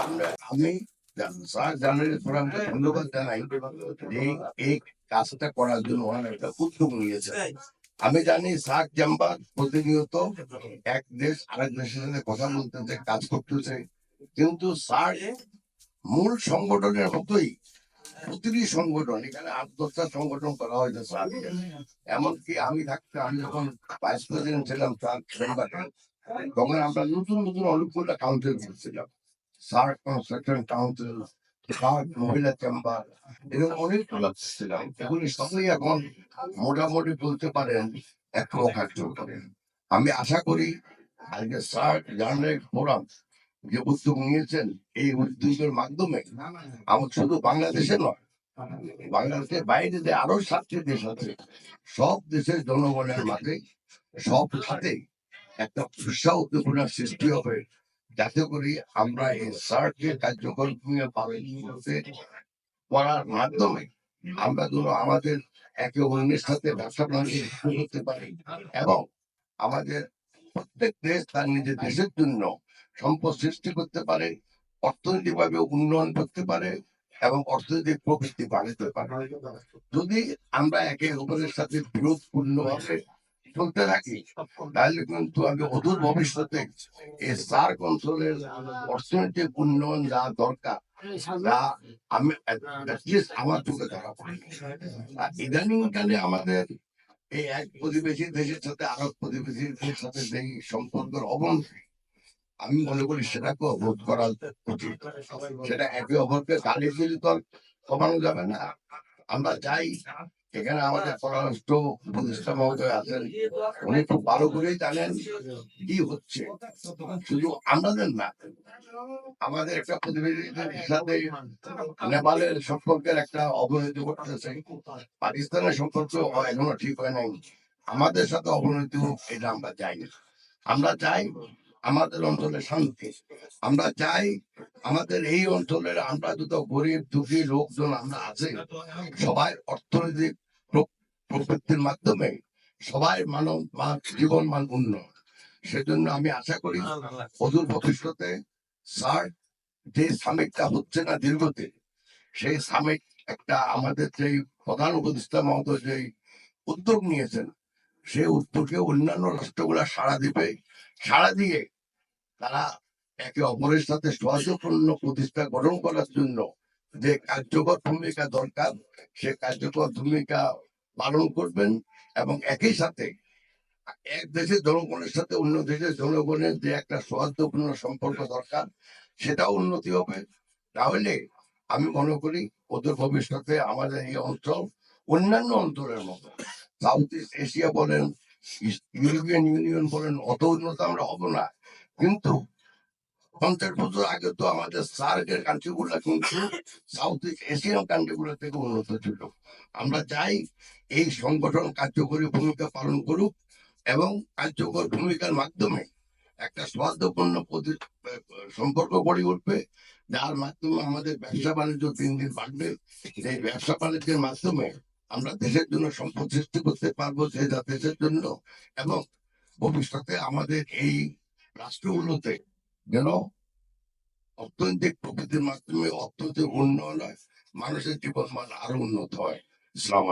আমরা- আমি স্যার জানালে ফোরামকে ধন্যবাদ জানাই যে এই কাজটা করার জন্য ওনারা একটা উদ্যোগ নিয়েছে আমি জানি সাক চেম্বার প্রতিনিয়ত এক দেশ আরেক দেশের সাথে কথা বলতেছে কাজ করতেছে। কিন্তু স্যার মূল সংগঠনের মতোই প্রতিটি সংগঠন এখানে আট দশটা সংগঠন করা হয়েছে স্যার। এমনকি আমি থাকতে আমি যখন ভাইস প্রেসিডেন্ট ছিলাম স্যার চেম্বারে তখন আমরা নতুন নতুন অনেকগুলো কাউন্সিল করছিলাম স্যার কনস্ট্রাকশন কাউন্সিল স্যার মহিলা চেম্বার এরকম অনেকগুলো ছিলাম এগুলি সবই এখন মোটামুটি বলতে পারেন একটু কার্য করেন আমি আশা করি আজকে স্যার জার্নাল ফোরাম যে উদ্যোগ নিয়েছেন এই উদ্যোগের মাধ্যমে আমার শুধু বাংলাদেশে নয় বাংলাদেশের বাইরে যে আরও সাতটি দেশ আছে সব দেশের জনগণের মাঝে সব খাতে একটা উৎসাহ উদ্দীপনার সৃষ্টি হবে। যাতে করে আমরা এই সার্ককে কার্যকর ভূমিকা পালন করার মাধ্যমে আমরা যেন আমাদের একে অন্যের সাথে ব্যবসা বাণিজ্য করতে পারি এবং আমাদের প্রত্যেক দেশ তার নিজের দেশের জন্য সম্পদ সৃষ্টি করতে পারে, অর্থনৈতিকভাবে উন্নয়ন করতে পারে এবং অর্থনৈতিক প্রবৃত্তি বাড়াতে পারে। যদি আমরা একে অপরের সাথে বিরোধপূর্ণ ভাবে চলতে থাকি তাহলে কিন্তু আমি অদূর ভবিষ্যতে এই সার্ক অর্থনৈতিক উন্নয়ন যা দরকার আমি আমার চোখে ধরা আমাদের এই এক প্রতিবেশী দেশের সাথে আরও প্রতিবেশী দেশের সাথে যে সম্পর্কের অবনতি, আমি মনে করি সেটাকে রোধ করা উচিত। সেটা একে অপরকে গালি দিলে তো কমানো যাবে না। আমরা চাই এখানে আমাদের পররাষ্ট্র উপদেষ্টা মহোদয় আছেন উনি খুব ভালো করেই জানেন কি হচ্ছে। শুধু আমাদের না, আমাদের একটা প্রতিবেশীদের সাথে নেপালের সম্পর্কের একটা অবনতি ঘটতেছে পাকিস্তানের সম্পর্ক এখনও ঠিক হয় নাই আমাদের সাথে অবনতি হোক এটা আমরা চাই না আমরা চাই আমাদের অঞ্চলে শান্তি। আমরা চাই আমাদের এই অঞ্চলের আমরা যত গরিব, দুঃখী লোকজন আমরা আছে। সবাই অর্থনৈতিক প্রবৃত্তির মাধ্যমে সবাই মানব জীবন মান উন্নয়ন। সেজন্য আমি আশা করি অদূর ভবিষ্যতে স্যার যে সামিটটা হচ্ছে না দীর্ঘদিন, সেই সামিট একটা আমাদের যেই প্রধান উপদেষ্টা মহোদয় যেই উদ্যোগ নিয়েছেন সেই উত্তরকে অন্যান্য রাষ্ট্রগুলা সাড়া দিবে। সাড়া দিয়ে তারা একে অপরের সাথে সহযোগপূর্ণ প্রতিষ্ঠা গঠন করার জন্য যে কার্যকর ভূমিকা দরকার, সে কার্যকর ভূমিকা পালন করবেন এবং একই সাথে এক দেশের জনগণের সাথে অন্য দেশের জনগণের যে একটা সৌহার্দ্যপূর্ণ সম্পর্ক দরকার, সেটাও উন্নতি হবে। তাহলে আমি মনে করি ওদের ভবিষ্যতে আমাদের এই অঞ্চল অন্যান্য অঞ্চলের মতো। সাউথ ইস্ট এশিয়া বলেন ইউরোপিয়ান ইউনিয়ন বলেন, অত উন্নত আমরা হব না। কিন্তু পঞ্চাশ বছর আগে তো আমাদের সার্কের কান্ট্রি গুলো কিন্তু সাউথ ইস্ট এশিয়ান কান্ট্রি গুলো থেকে উন্নত ছিল। আমরা চাই এই সংগঠন কার্যকরী ভূমিকা পালন করুক এবং কার্যকর ভূমিকার মাধ্যমে একটা প্রতি- সম্পর্ক গড়ে উঠবে। যার মাধ্যমে আমাদের ব্যবসা বাণিজ্য দিন দিন বাড়বে। এই ব্যবসা বাণিজ্যের মাধ্যমে আমরা দেশের জন্য সম্পদ সৃষ্টি করতে পারব সে যা দেশের জন্য। এবং ভবিষ্যতে আমাদের এই রাষ্ট্রগুলোতে যেন অর্থনৈতিক প্রকৃতির মাধ্যমে অর্থনৈতিক উন্নয়ন হয়, মানুষের জীবন মান আরও উন্নত হয়। ইসলাম